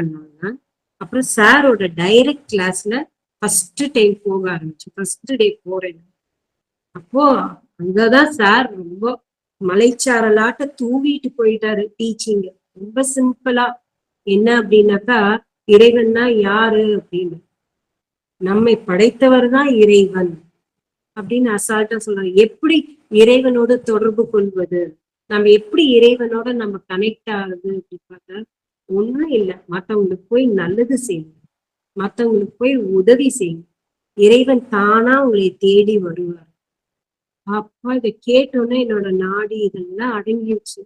பண்ணோம்னா அப்புறம் சாரோட டைரக்ட் கிளாஸ்ல ஃபர்ஸ்ட் டைம் போக ஆரம்பிச்சு ஃபர்ஸ்ட் டே போறேன். அப்போ அங்கதான் சார் ரொம்ப மலைச்சாரலாட்ட தூவிட்டு போயிட்டாரு டீச்சிங் ரொம்ப சிம்பிளா என்ன அப்படின்னாக்கா இறைவன்னா யாரு அப்படின்னு. நம்மை படைத்தவர் தான் இறைவன் அப்படின்னு அசால்ட்டா சொல்றாங்க எப்படி இறைவனோட தொடர்பு கொள்வது? நம்ம எப்படி இறைவனோட நம்ம கனெக்ட் ஆகுது அப்படின்னு பார்த்தா ஒண்ணும் இல்லை. மத்தவங்களுக்கு போய் நல்லது செய்யுங்க மத்தவங்களுக்கு போய் உதவி செய்யுங்க இறைவன் தானா உங்களை தேடி வருவார். அப்பா இதை கேட்டோன்னே என்னோட நாடி இதெல்லாம் அடங்கிடுச்சு.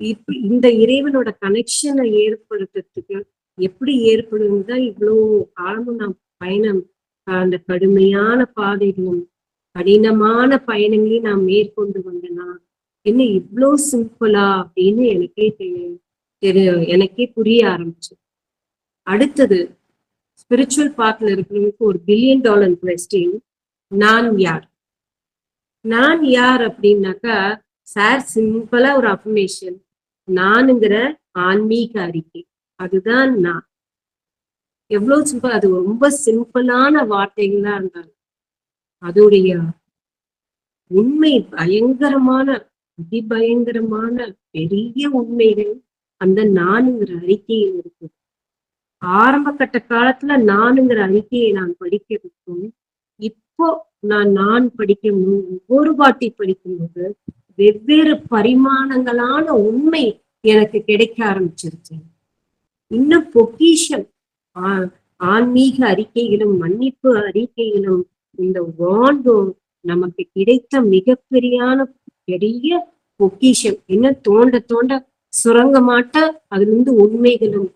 இப்ப இந்த இறைவனோட கனெக்ஷனை ஏற்படுத்துறதுக்கு எப்படி ஏற்படும் தான் இவ்வளோ காலமும் நான் பயணம் அந்த கடுமையான பாதைகளும் கடினமான பயணங்களையும் நான் மேற்கொண்டு வந்தேனா என்ன இவ்வளோ சிம்பிளா அப்படின்னு எனக்கே தெரியும் எனக்கே புரிய ஆரம்பிச்சு. அடுத்தது ஸ்பிரிச்சுவல் பார்ட்ல இருக்கிறவங்களுக்கு ஒரு பில்லியன் டாலர் கொஸ்டின் நான் யார்? நான் யார் அப்படின்னாக்கா சார் சிம்பிளா ஒரு அஃபர்மேஷன் நானுங்கிற ஆன்மீக அறிக்கை. அதுதான் நான். எவ்வளவு சிம்பிள் அது ரொம்ப சிம்பிளான வார்த்தைகளா இருந்தாலும் அதோடைய உண்மை பயங்கரமான அதிபயங்கரமான பெரிய உண்மைகள் அந்த நானுங்கிற அறிக்கையில் இருக்கு ஆரம்ப கட்ட காலத்துல நானுங்கிற அறிக்கையை நான் படிக்கிறதுக்கும் இப்போ நான் நான் படிக்கும் ஒவ்வொரு வாட்டி படிக்கும்போது வெவ்வேறு பரிமாணங்களான உண்மை எனக்கு கிடைக்க ஆரம்பிச்சிருச்சு. இன்னும் பொக்கிஷம். ஆன்மீக அறிக்கையிலும் மன்னிப்பு அறிக்கையிலும் இந்த வாண்டும் நமக்கு கிடைத்த மிகப்பெரியான பெரிய பொக்கிஷம். என்ன தோண்ட தோண்ட சுரங்க மாட்டா அதுல இருந்து உண்மைகளும்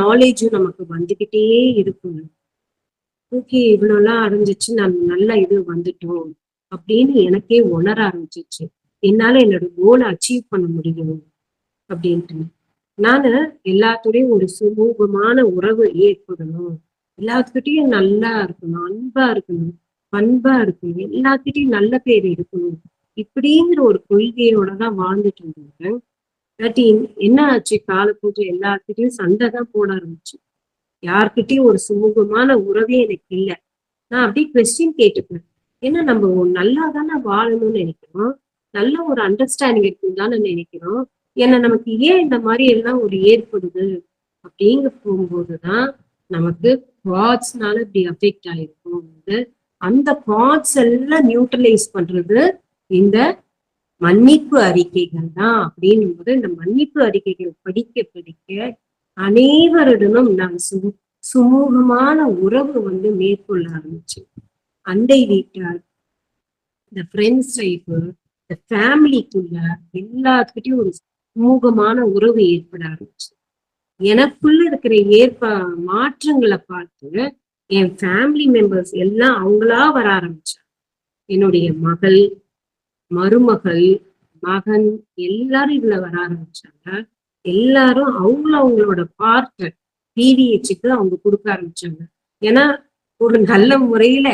நாலேஜும் நமக்கு வந்துகிட்டே இருக்கும் ஓகே இவ்வளவுலாம் அடைஞ்சிச்சு நான் நல்ல இது வந்துட்டோம் அப்படின்னு எனக்கே உணர ஆரம்பிச்சிச்சு. என்னால என்னோட கோலை அச்சீவ் பண்ண முடியும் அப்படின்ட்டு. நானு எல்லாத்துடையும் ஒரு சுமூகமான உறவு ஏற்படணும். எல்லாத்துக்கிட்டையும் நல்லா இருக்கணும் அன்பா இருக்கணும் பண்பா இருக்கணும் எல்லாத்துக்கிட்டையும் நல்ல பேர் இருக்கணும் இப்படிங்கிற ஒரு கொள்கையோட தான் வாழ்ந்துட்டு இருந்தேன். இல்லாட்டி என்ன ஆச்சு? கால பூஜை எல்லாத்துக்கிட்டையும் சண்டை தான் போட ஆரம்பிச்சு. யார்கிட்டயும் ஒரு சுமூகமான உறவே எனக்கு இல்லை. நான் அப்படியே கொஸ்டின் கேட்டுப்பேன். ஏன்னா நம்ம நல்லா தானே வாழணும்னு நினைக்கிறோம். நல்ல ஒரு அண்டர்ஸ்டாண்டிங் இருக்குன்னு தானே நினைக்கிறோம். ஏன்னா நமக்கு ஏன் இந்த மாதிரி எல்லாம் ஒரு ஏற்படுது? அப்படிங்க போகும்போதுதான் நமக்கு காட்ஸ்னால இப்படி அஃபெக்ட் ஆயிருக்கும். அந்த காட்ஸ் எல்லாம் நியூட்ரலைஸ் பண்றது இந்த மன்னிப்பு அறிக்கைகள் தான் அப்படின்னும் போது இந்த மன்னிப்பு அறிக்கைகள் படிக்க படிக்க அனைவருடனும் நான் சு சுமூகமான உறவு வந்து மேற்கொள்ள ஆரம்பிச்சு. அண்டை வீட்டார் இந்த ஃப்ரெண்ட்ஸ் லைஃபு இந்த ஃபேமிலிக்குள்ள எல்லாத்துக்கிட்டையும் ஒரு சுமூகமான உறவு ஏற்பட ஆரம்பிச்சு. எனக்குள்ள இருக்கிற ஏற்ப மாற்றங்களை பார்த்து என் ஃபேமிலி மெம்பர்ஸ் எல்லாம் அவங்களா வர ஆரம்பிச்சாங்க. என்னுடைய மகள் மருமகள் மகன் எல்லாரும் இதுல வர ஆரம்பிச்சாங்க. எல்லாரும் அவங்கள அவங்களோட பார்ட்டை பிவிஹெச்சுக்கு அவங்க கொடுக்க ஆரம்பிச்சாங்க. ஏன்னா ஒரு நல்ல முறையில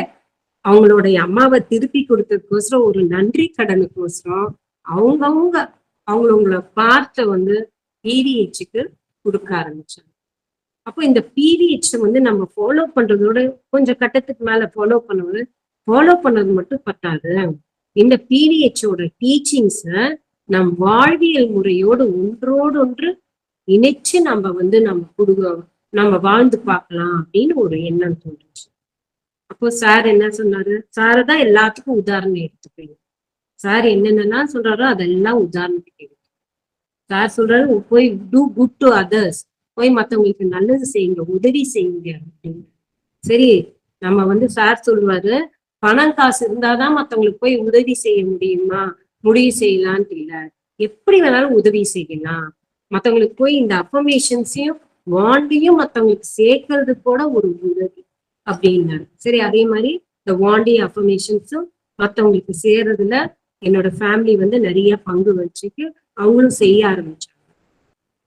அவங்களுடைய அம்மாவை திருப்பி கொடுத்ததுக்கோசரம் ஒரு நன்றி கடனுக்கோசரம் அவங்கவுங்க அவங்களவங்கள பார்ட்டை வந்து பிவிஹெச்சுக்கு கொடுக்க ஆரம்பிச்சாங்க. அப்போ இந்த பிவிஹெச் வந்து நம்ம ஃபாலோ பண்றதோட கொஞ்சம் கட்டத்துக்கு மேல ஃபாலோ பண்ணுவது ஃபாலோ பண்ணது மட்டும் பத்தாது. இந்த பிவிஹெச்சோட டீச்சிங்ஸ நம் வாழ்வியல் முறையோடு ஒன்றோடு ஒன்று இணைச்சு நம்ம வந்து நம்ம குடுக நம்ம வாழ்ந்து பார்க்கலாம் அப்படின்னு ஒரு எண்ணம் தோன்றுச்சு. அப்போ சார் என்ன சொன்னாரு? சாரை தான் எல்லாத்துக்கும் உதாரணம் எடுத்துப்பீங்க சார் என்னென்னலாம் சொல்றாரோ அதெல்லாம் உதாரணத்துக்கு எடுத்து சார் சொல்றாரு போய் டூ குட் டு அதர்ஸ் போய் மத்தவங்களுக்கு நல்லது செய்யுங்க உதவி செய்யுங்க. அப்படின்னு. சரி நம்ம வந்து சார் சொல்லுவாரு பணம் காசு இருந்தாதான் மத்தவங்களுக்கு போய் உதவி செய்ய முடியுமா? முடிவு செய்யலான்ட்டு இல்லை. எப்படி வேணாலும் உதவி செய்யலாம். மத்தவங்களுக்கு போய் இந்த அஃபர்மேஷன்ஸையும் வாண்டியும் மத்தவங்களுக்கு சேர்க்கறது கூட ஒரு உதவி அப்படின்னாரு சரி அதே மாதிரி இந்த வாண்டி அஃபர்மேஷன்ஸும் மத்தவங்களுக்கு சேர்றதுல என்னோட ஃபேமிலி வந்து நிறைய பங்கு வச்சுட்டு அவங்களும் செய்ய ஆரம்பிச்சாங்க.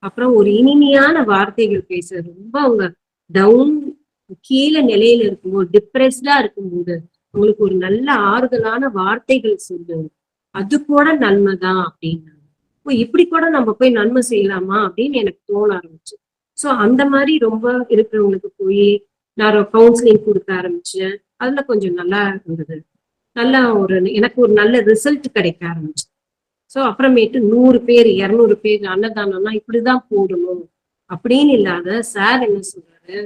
அப்புறம் ஒரு இனிமையான வார்த்தைகள் பேசுறது. ரொம்ப அவங்க டவுன் கீழே நிலையில இருக்கும்போது டிப்ரெஸ்டா இருக்கும்போது உங்களுக்கு ஒரு நல்ல ஆறுதலான வார்த்தைகள் சொல்லு அது கூட நன்மைதான் அப்படின்னாங்க ஓ இப்படி கூட நம்ம போய் நன்மை செய்யலாமா அப்படின்னு எனக்கு தோண ஆரம்பிச்சு. ஸோ அந்த மாதிரி ரொம்ப இருக்கிறவங்களுக்கு போய் நான் கவுன்சிலிங் கொடுக்க ஆரம்பிச்சேன். அதுல கொஞ்சம் நல்லா இருந்தது. நல்லா ஒரு எனக்கு ஒரு நல்ல ரிசல்ட் கிடைக்க ஆரம்பிச்சு. ஸோ அப்புறமேட்டு நூறு பேர் இரநூறு பேர் அன்னதானம்னா இப்படிதான் போடணும் அப்படின்னு இல்லாத சார் என்ன சொல்றாரு?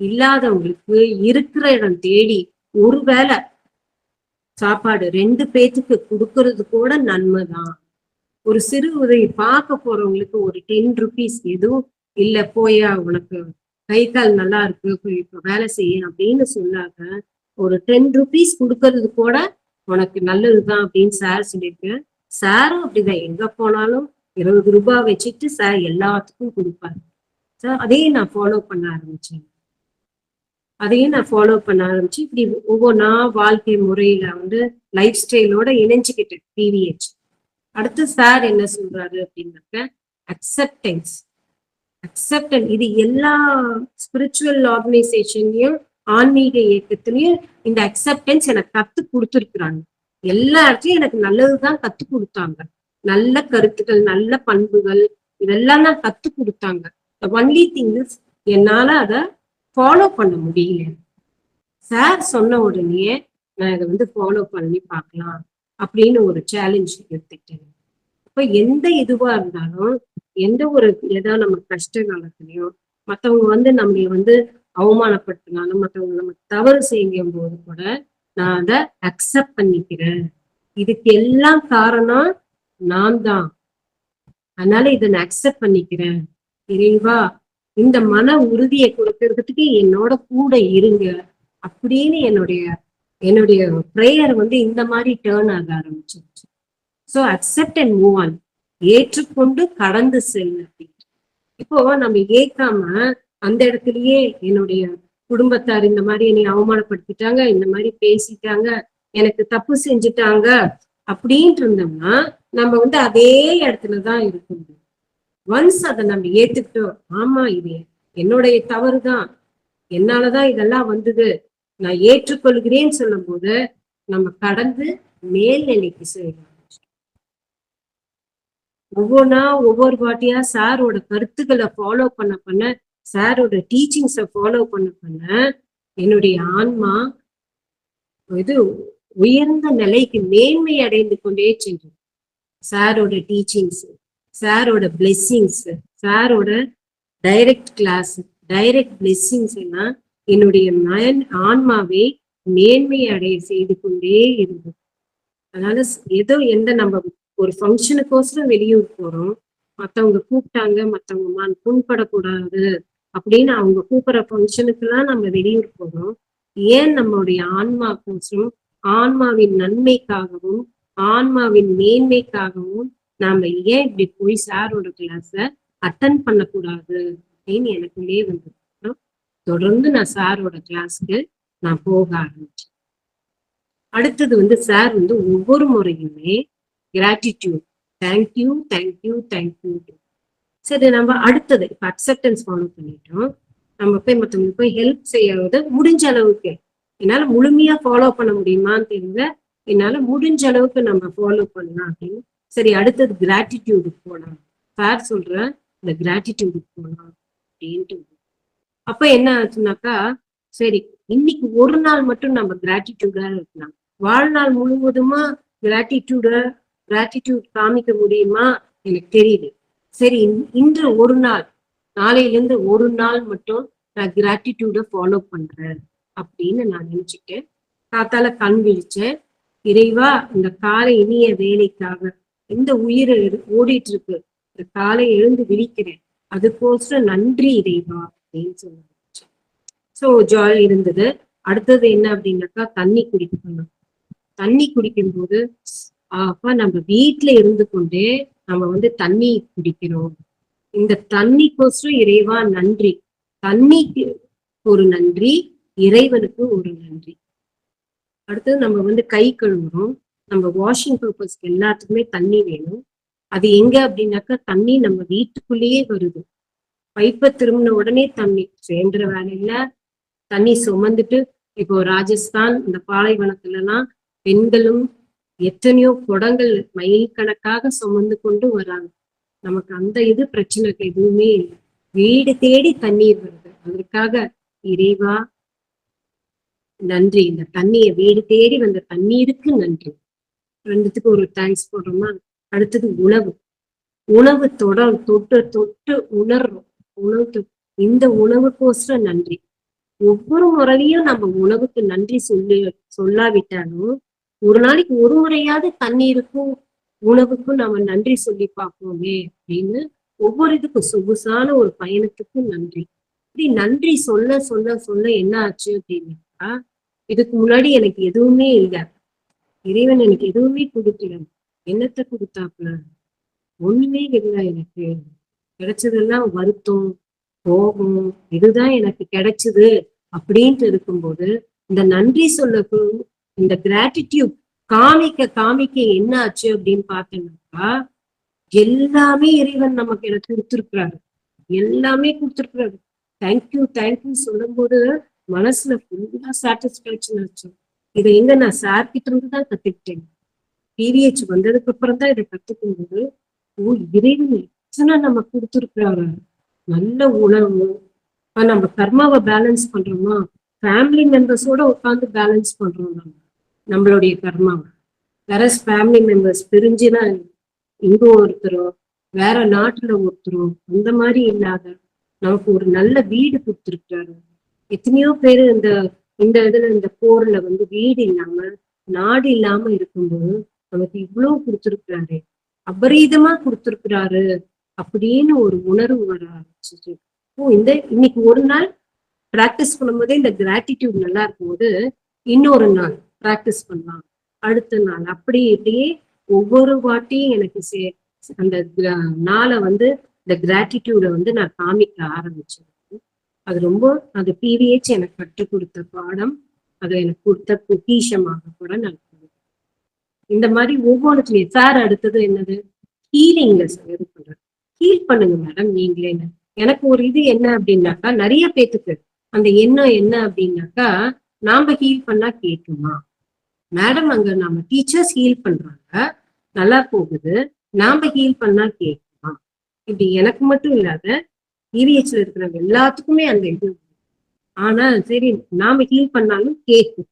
இல்லாதவங்களுக்கு இருக்கிற இடம் தேடி ஒருவேளை சாப்பாடு ரெண்டு பேத்துக்கு கொடுக்கறது கூட நன்மை தான் ஒரு சிறு உதவி பார்க்க போறவங்களுக்கு ஒரு டென் ருபீஸ் எதுவும் இல்ல போயா உனக்கு கை கால் நல்லா இருக்கு இப்ப வேலை செய்ய அப்படின்னு சொன்னாங்க. ஒரு டென் ருபீஸ் கொடுக்கறது கூட உனக்கு நல்லதுதான் அப்படின்னு சார் சொல்லியிருக்கேன் சாரும் அப்படிதான். எங்க போனாலும் இருபது ரூபாய் வச்சுட்டு சார் எல்லாத்துக்கும் கொடுப்பாரு. சார் அதையும் நான் ஃபாலோ பண்ண ஆரம்பிச்சேன். அதையும் நான் ஃபாலோ பண்ண ஆரம்பிச்சு இப்படி ஒவ்வொன்றா வாழ்க்கை முறையில வந்து லைஃப் ஸ்டைலோட இணைஞ்சுக்கிட்டேன் பிவிஹெச் அடுத்து சார் என்ன சொல்றாரு அப்படின்னாக்க அக்செப்டன்ஸ் அக்செப்டன் இது எல்லா ஸ்பிரிச்சுவல் ஆர்கனைசேஷன்லயும் ஆன்மீக இயக்கத்திலயும் இந்த அக்செப்டன்ஸ் எனக்கு கத்து கொடுத்துருக்குறாங்க. எல்லா இடத்துலயும் எனக்கு நல்லதுதான் கத்து கொடுத்தாங்க. நல்ல கருத்துக்கள் நல்ல பண்புகள் இதெல்லாம் தான் கத்து கொடுத்தாங்க. ஒன்லி திங் இஸ் என்னால அதை ஃபாலோ பண்ண முடியல. சார் சொன்ன உடனே நான் இதை வந்து ஃபாலோ பண்ணி பார்க்கலாம் அப்படின்னு ஒரு சேலஞ்ச் எடுத்துக்கிட்டேன். இப்போ எந்த இதுவா இருந்தாலும் எந்த ஒரு ஏதோ நம்ம கஷ்ட காலத்துலையும் மற்றவங்க வந்து நம்மளை வந்து அவமானப்படுத்தினாலும் மற்றவங்க நம்ம தவறு செய்யும் போது கூட நான் அதை அக்செப்ட் பண்ணிக்கிறேன். இதுக்கு எல்லாம் காரணம் நான் தான். அதனால இதை நான் அக்செப்ட் பண்ணிக்கிறேன். இறைவா இந்த மன உறுதியை கொடுக்கறதுக்கு என்னோட கூட இருங்க அப்படின்னு என்னுடைய என்னுடைய ப்ரேயர் வந்து இந்த மாதிரி டேர்ன் ஆக ஆரம்பிச்சிருச்சு. So accept and move on ஏற்றுக்கொண்டு கடந்து செல் அப்படின்ட்டு. இப்போ நம்ம ஏற்காம அந்த இடத்துலயே என்னுடைய குடும்பத்தார் இந்த மாதிரி என்னை அவமானப்படுத்திட்டாங்க இந்த மாதிரி பேசிட்டாங்க எனக்கு தப்பு செஞ்சுட்டாங்க அப்படின்ட்டு இருந்தோம்னா நம்ம வந்து அதே இடத்துலதான் இருக்கணும் ஒன்ஸ் அதை நம்ம ஏத்துக்கிட்டோம் ஆமா இது என்னுடைய தவறு தான் என்னாலதான் இதெல்லாம் வந்தது. நான் ஏற்றுக்கொள்கிறேன்னு சொல்லும் போது நம்ம கடந்து மேல்நிலைக்கு செய்யலாம் ஒவ்வொன்றா ஒவ்வொரு வாட்டியா சாரோட கருத்துக்களை ஃபாலோ பண்ண பண்ண சாரோட டீச்சிங்ஸை ஃபாலோ பண்ண பண்ண என்னுடைய ஆன்மா இது உயர்ந்த நிலைக்கு மேன்மை அடைந்து கொண்டே சென்றது. சாரோட டீச்சிங்ஸ் சாரோட பிளெஸ்ஸிங்ஸ் சாரோட டைரக்ட் கிளாஸ் டைரக்ட் பிளெஸ்ஸிங்ஸ் எல்லாம் என்னுடைய மயன் ஆன்மாவை மேன்மை அடைய செய்து கொண்டே இருந்தது. அதனால ஏதோ எந்த நம்ம ஒரு ஃபங்க்ஷனுக்கோசரம் வெளியூர் போறோம் மத்தவங்க கூப்பிட்டாங்க மத்தவங்க புண்படக்கூடாது அப்படின்னு அவங்க கூப்பிடுற ஃபங்க்ஷனுக்கெல்லாம் நம்ம வெளியூர் போறோம். ஏன் நம்மளுடைய ஆன்மாக்கோசரம் ஆன்மாவின் நன்மைக்காகவும் ஆன்மாவின் மேன்மைக்காகவும் நாம ஏன் இப்படி போய் சாரோட கிளாஸ அட்டன் பண்ணக்கூடாது அப்படின்னு எனக்குள்ளே வந்தது. தொடர்ந்து நான் சாரோட கிளாஸ்க்கு நான் போக ஆரம்பிச்சேன். அடுத்தது வந்து சார் வந்து ஒவ்வொரு முறையுமே gratitude thank you thank you thank you சரி நம்ம அடுத்தது இப்போ அக்செப்டன்ஸ் ஃபாலோ பண்ணிட்டோம். நம்ம போய் மற்றவங்களுக்கு போய் ஹெல்ப் செய்யறது முடிஞ்ச அளவுக்கு. என்னால முழுமையா ஃபாலோ பண்ண முடியுமான்னு தெரியல. என்னால முடிஞ்ச அளவுக்கு நம்ம ஃபாலோ பண்ணலாம் அப்படின்னு சரி அடுத்தது கிராட்டிடியூடுக்கு போகலாம் சார் சொல்றேன் இந்த கிராட்டிடியூடுக்கு போகலாம் அப்படின்ட்டு. அப்ப என்ன ஆச்சுனாக்கா சரி இன்னைக்கு ஒரு நாள் மட்டும் நம்ம கிராட்டிடியூடா இருக்கலாம். வாழ்நாள் முழுவதுமா கிராட்டிடியூட கிராட்டிடியூட் காமிக்க முடியுமா? எனக்கு தெரியுது சரி இன்று ஒரு நாள் நாளையிலேருந்து ஒரு நாள் மட்டும் நான் கிராட்டிடியூட ஃபாலோ பண்றேன் அப்படின்னு நான் நினைச்சுட்டேன். காத்தால கண் விழிச்சேன். இறைவா இந்த காலை இனிய வேலைக்காக இந்த உயிர் ஓடிட்டு இருக்கு இந்த காலை எழுந்து விழிக்கிறேன். அதுக்கோசரம் நன்றி இறைவா அப்படின்னு சொன்னாங்க. ஸோ ஜாய் இருந்தது. அடுத்தது என்ன அப்படின்னாக்கா தண்ணி குடிக்கணும். தண்ணி குடிக்கும்போது அப்ப நம்ம வீட்டுல இருந்து கொண்டே நம்ம வந்து தண்ணி குடிக்கிறோம். இந்த தண்ணிக்கோசரம் இறைவா நன்றி. தண்ணிக்கு ஒரு நன்றி இறைவனுக்கு ஒரு நன்றி. அடுத்தது நம்ம வந்து கை கழுவுறோம். நம்ம வாஷிங் பர்பஸ்க்கு எல்லாத்துக்குமே தண்ணி வேணும். அது எங்க அப்படின்னாக்கா தண்ணி நம்ம வீட்டுக்குள்ளேயே வருது. பைப்பை திரும்பின உடனே தண்ணி சேர்ந்துற வேலையில தண்ணி சுமந்துட்டு இப்போ ராஜஸ்தான் இந்த பாலைவனத்துல எல்லாம் பெண்களும் எத்தனையோ குடங்கள் மைல் கணக்காக சுமந்து கொண்டு வராங்க. நமக்கு அந்த இது பிரச்சனைக்கு எதுவுமே இல்லை. வீடு தேடி தண்ணீர் வருது. அதற்காக இறைவா நன்றி. இந்த தண்ணியை வீடு தேடி வந்த தண்ணீருக்கு நன்றி. ரெண்டுத்துக்கு ஒரு தேங்க்ஸ் போடுறோமா? அடுத்தது உணவு. உணவு தொடர் தொட்டு தொட்டு உணர்றோம். உணவு இந்த உணவுக்கோசரம் நன்றி. ஒவ்வொரு முறையும் நம்ம உணவுக்கு நன்றி சொல்லி சொல்லாவிட்டாலும் ஒரு நாளைக்கு ஒரு முறையாவது தண்ணீருக்கும் உணவுக்கும் நம்ம நன்றி சொல்லி பார்ப்போமே அப்படின்னு ஒவ்வொரு இதுக்கும் சொகுசான ஒரு பயணத்துக்கும் நன்றி. இப்படி நன்றி சொல்ல சொல்ல சொல்ல என்ன ஆச்சு அப்படின்னா இதுக்கு முன்னாடி எனக்கு எதுவுமே இல்லை. இறைவன் எனக்கு எதுவுமே கொடுக்கல. என்னத்தை கொடுத்தாப்புல? ஒண்ணுமே இல்லை எனக்கு. கிடைச்சதெல்லாம் வருத்தம் கோபம் இதுதான் எனக்கு கிடைச்சது அப்படின்ட்டு இருக்கும்போது இந்த நன்றி சொல்லக்கும் இந்த கிராட்டிடியூட் காமிக்க காமிக்க என்ன ஆச்சு அப்படின்னு பார்த்தோம்னாக்கா எல்லாமே இறைவன் நமக்கு எனக்கு கொடுத்துருக்குறாரு. எல்லாமே கொடுத்துருக்குறாரு. தேங்க்யூ தேங்க்யூ சொல்லும்போது மனசுல ஃபுல்லா சாட்டிஸ்பேக்ஷன் ஆச்சு. இதை எங்க நான் சார் கிட்ட இருந்து தான் கத்துக்கிட்டேன். பிவிஹெச் வந்ததுக்கு அப்புறம் தான் இதை கத்துக்கும் போது ஓ இறைவன் எத்தனை நம்ம கொடுத்துருக்கிறாரு நல்ல உணவு. நம்ம கர்மாவை பேலன்ஸ் பண்றோமா? ஃபேமிலி மெம்பர்ஸோட உட்காந்து பேலன்ஸ் பண்றோம் நம்ம. நம்மளுடைய கர்மாவை. வேற ஃபேமிலி மெம்பர்ஸ் பிரிஞ்சுதான் இங்க ஒருத்தரோ வேற நாட்டுல ஒருத்தரோ அந்த மாதிரி இல்லாத நமக்கு ஒரு நல்ல வீடு கொடுத்துருக்காரு எத்தனையோ பேர் இந்த இந்த இதுல இந்த போர்ல வந்து வீடு இல்லாம நாடு இல்லாம இருக்கும்போது நமக்கு இவ்வளவு கொடுத்துருக்கிறாரு. அபரீதமா கொடுத்துருக்கிறாரு அப்படின்னு ஒரு உணர்வு வர ஆரம்பிச்சிச்சு. ஓ இந்த இன்னைக்கு ஒரு நாள் பிராக்டிஸ் பண்ணும்போதே இந்த கிராட்டிடியூட் நல்லா இருக்கும்போது இன்னொரு நாள் பிராக்டிஸ் பண்ணலாம். அடுத்த நாள் அப்படி இப்படியே ஒவ்வொரு வாட்டியும் எனக்கு சே அந்த நாளை வந்து இந்த கிராட்டிடியூட வந்து நான் காமிக்க ஆரம்பிச்சேன். அது ரொம்ப அது பிவிஹெச் எனக்கு கற்றுக் கொடுத்த பாடம். அது எனக்கு கொடுத்த பொக்கிஷமாக கூட நான் இந்த மாதிரி ஒவ்வொன்றுத்துலயும் சார் அடுத்தது என்னது? ஹீலிங்ல இது பண்றது ஹீல் பண்ணுங்க மேடம் நீங்களே. எனக்கு ஒரு இது என்ன அப்படின்னாக்கா நிறைய பேத்துக்கு அந்த எண்ணம் என்ன அப்படின்னாக்கா நாம ஹீல் பண்ணா கேட்குமா மேடம் அங்க நம்ம டீச்சர்ஸ் ஹீல் பண்றாங்க. நல்லா போகுது. நாம ஹீல் பண்ணா கேட்குமா இப்படி எனக்கு மட்டும் இல்லாத இவிஹெச்ல இருக்கிறவங்க எல்லாத்துக்குமே அந்த இது. ஆனா சரி நாம ஹீல் பண்ணாலும் கேட்கும்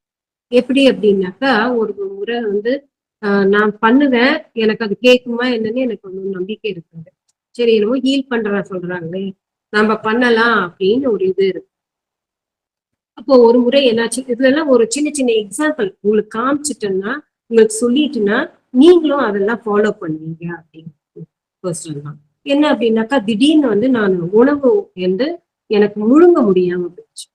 எப்படி அப்படின்னாக்கா ஒரு முறை வந்து ஆஹ் நான் பண்ணுவேன் எனக்கு அது கேட்குமா என்னன்னு எனக்கு ஒன்றும் நம்பிக்கை இருக்காது. சரி என்னமோ ஹீல் பண்றா சொல்றாங்களே நம்ம பண்ணலாம் அப்படின்னு ஒரு இது இருக்கு. அப்போ ஒரு முறை என்னாச்சு இதுல எல்லாம் ஒரு சின்ன சின்ன எக்ஸாம்பிள் உங்களுக்கு காமிச்சிட்டேன்னா உங்களுக்கு சொல்லிட்டுன்னா நீங்களும் அதெல்லாம் ஃபாலோ பண்ணுவீங்க அப்படின்னு. தான் என்ன அப்படின்னாக்கா திடீர்னு வந்து நான் உணவு வந்து எனக்கு முழுங்க முடியாம போச்சு.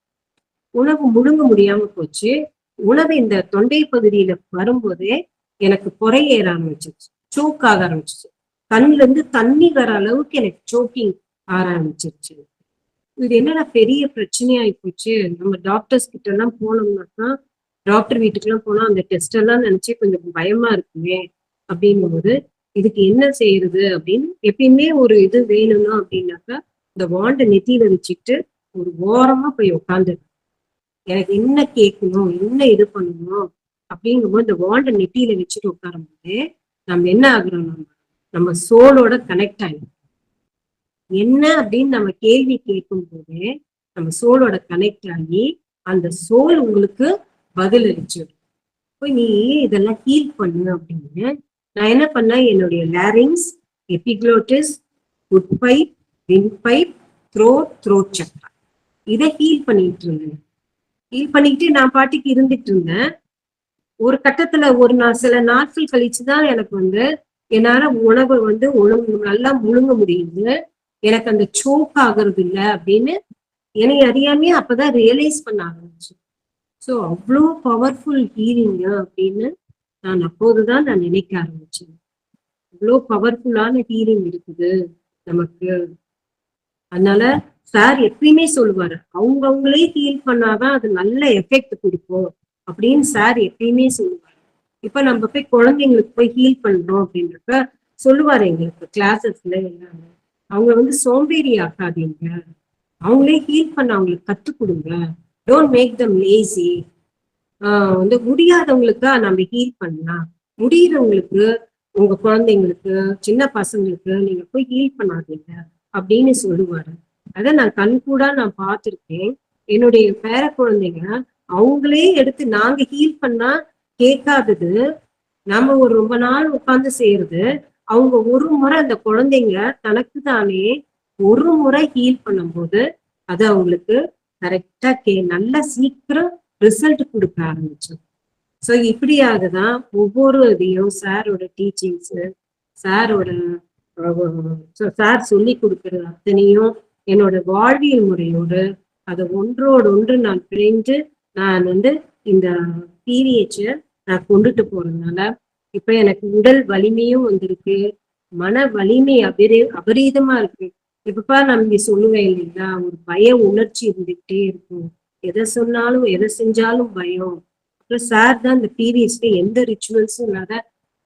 உணவு முழுங்க முடியாம போச்சு. உணவு இந்த தொண்டை பகுதியில வரும்போதே எனக்கு குறை ஏற ஆரம்பிச்சிருச்சு. சோக் ஆக ஆரம்பிச்சிச்சு கண்ணுல இருந்து தண்ணி வர அளவுக்கு எனக்கு சோக்கிங் ஆரம்பிச்சிருச்சு. இது என்னடா பெரிய பிரச்சனையாயி போச்சு? நம்ம டாக்டர்ஸ் கிட்ட எல்லாம் போனோம்னாக்கா டாக்டர் வீட்டுக்கு எல்லாம் போனா அந்த டெஸ்ட் எல்லாம் நினைச்சு கொஞ்சம் பயமா இருக்குமே அப்படின்னும் போது இதுக்கு என்ன செய்யறது அப்படின்னு எப்பயுமே ஒரு இது வேணும்னா அப்படின்னாக்கா இந்த வாண்டை நெத்தியில வச்சுட்டு ஒரு ஓரமா போய் உட்காந்து எனக்கு என்ன கேட்கணும் என்ன இது பண்ணணும் அப்படிங்கும்போது இந்த வாண்டை நெத்தியில வச்சுட்டு உட்காரும் போது நம்ம என்ன ஆகுறோம் நம்ம நம்ம சோலோட கனெக்ட் ஆகிடும் என்ன அப்படின்னு நம்ம கேள்வி கேட்கும் போது நம்ம சோலோட கனெக்ட் ஆகி அந்த சோல் உங்களுக்கு பதில் அளிச்சிடும் போய் நீ இதெல்லாம் ஹீல் பண்ணு அப்படின்னு நான் என்ன பண்ணேன்? என்னுடைய larynx epiglottis good pipe wind pipe throat இதை ஹீல் பண்ணிட்டு இருந்தேன். ஹீல் பண்ணிட்டு நான் பாட்டுக்கு இருந்துட்டு இருந்தேன். ஒரு கட்டத்துல ஒரு நாள் சில நாட்கள் கழிச்சுதான் எனக்கு வந்து என்னால உணவு வந்து ஒழுங்கு நல்லா முழுங்க முடியுது. எனக்கு அந்த சோக் ஆகுறது இல்லை அப்படின்னு என்னை அறியாமே அப்பதான் ரியலைஸ் பண்ண ஆரம்பிச்சு ஸோ அவ்வளோ பவர்ஃபுல் ஹீலிங் அப்படின்னு நான் அப்போதுதான் நான் நினைக்க ஆரம்பிச்சேன். இவ்வளோ பவர்ஃபுல்லான ஹீலிங் இருக்குது நமக்கு. அதனால சார் எப்பயுமே சொல்லுவாரு அவங்கவுங்களே ஹீல் பண்ணாதான் அது நல்ல எஃபெக்ட் கொடுக்கும் அப்படின்னு சார் எப்பயுமே சொல்லுவாரு. இப்ப நம்ம போய் குழந்தைங்களுக்கு போய் ஹீல் பண்றோம் அப்படின்றப்ப சொல்லுவாரு எங்களுக்கு கிளாஸஸ்ல எல்லாமே. அவங்க வந்து சோம்பேறி ஆக்காதீங்க அவங்களே ஹீல் பண்ண அவங்களுக்கு கத்துக் கொடுங்க. டோன்ட் மேக் தம் லேசி வந்து முடியாதவங்களுக்கு நம்ம ஹீல் பண்ணலாம். முடியறவங்களுக்கு உங்க குழந்தைங்களுக்கு சின்ன பசங்களுக்கு நீங்க போய் ஹீல் பண்ணாதீங்க அப்படின்னு சொல்லுவாரு. அதை நான் கண்கூடா நான் பார்த்திருக்கேன். என்னுடைய பேர குழந்தைங்க அவங்களே எடுத்து நாங்க ஹீல் பண்ணா கேட்காதது. நம்ம ஒரு ரொம்ப நாள் உட்கார்ந்து செய்யறது. அவங்க ஒரு முறை அந்த குழந்தைங்க தனக்கு தானே ஒரு முறை ஹீல் பண்ணும்போது அது அவங்களுக்கு கரெக்டா கே நல்லா சீக்கிரம் ரிசல்ட் கொடுக்க ஆரம்பிச்சோம். ஸோ இப்படியாக தான் ஒவ்வொரு இதையும் சாரோட டீச்சிங்ஸ் சாரோட சார் சொல்லி கொடுக்கறது அத்தனையும் என்னோட வாழ்வியல் முறையோடு அதை ஒன்றோடு ஒன்று நான் பிரிஞ்சு நான் வந்து இந்த பீரியட்ஸை நான் கொண்டுட்டு போறதுனால இப்ப எனக்கு உடல் வலிமையும் வந்திருக்கு மன வலிமை அபரி அபரீதமா இருக்கு. இப்பப்பா நம்பி சொல்லுவேன் இல்லைங்களா? ஒரு பய உணர்ச்சி இருந்துகிட்டே இருக்கும். எதை சொன்னாலும் எதை செஞ்சாலும் பயம். அப்புறம் சார் தான் இந்த பீரியட்ஸ்ல எந்த ரிச்சுவல்ஸும் இல்லாத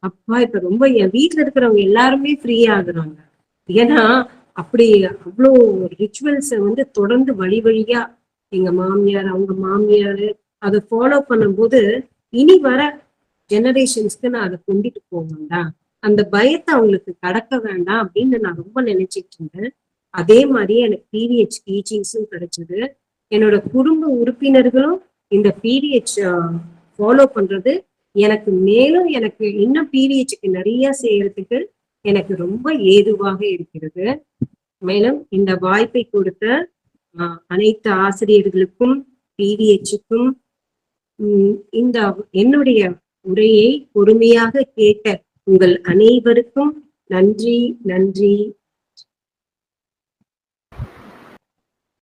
அப்பா இப்ப ரொம்ப என் வீட்டுல இருக்கிறவங்க எல்லாருமே ஃப்ரீ ஆகுறாங்க. ஏன்னா அப்படி அவ்வளோ ரிச்சுவல்ஸை வந்து தொடர்ந்து வழி வழியா எங்க மாமியார் அவங்க மாமியார் அதை ஃபாலோ பண்ணும்போது இனி வர ஜெனரேஷன்ஸ்க்கு நான் அதை கொண்டுட்டு போவேன்டா அந்த பயத்தை அவங்களுக்கு கடக்க வேண்டாம் அப்படின்னு நான் ரொம்ப நினைச்சிட்டு இருந்தேன். அதே மாதிரி எனக்கு பிவிஹெச் டீச்சிங்ஸும் கிடைச்சது. என்னோட குடும்ப உறுப்பினர்களும் இந்த பிவிஹெச் ஃபாலோ பண்றது எனக்கு மேலும் எனக்கு இன்னும் பிவிஹெச்சுக்கு நிறைய செய்யறதுக்கு எனக்கு ரொம்ப ஏதுவாக இருக்கிறது. மேலும் இந்த வாய்ப்பை கொடுத்த அனைத்து ஆசிரியர்களுக்கும் பிடிஎச்சுக்கும் இந்த என்னுடைய உரையை பொறுமையாக கேட்ட உங்கள் அனைவருக்கும் நன்றி நன்றி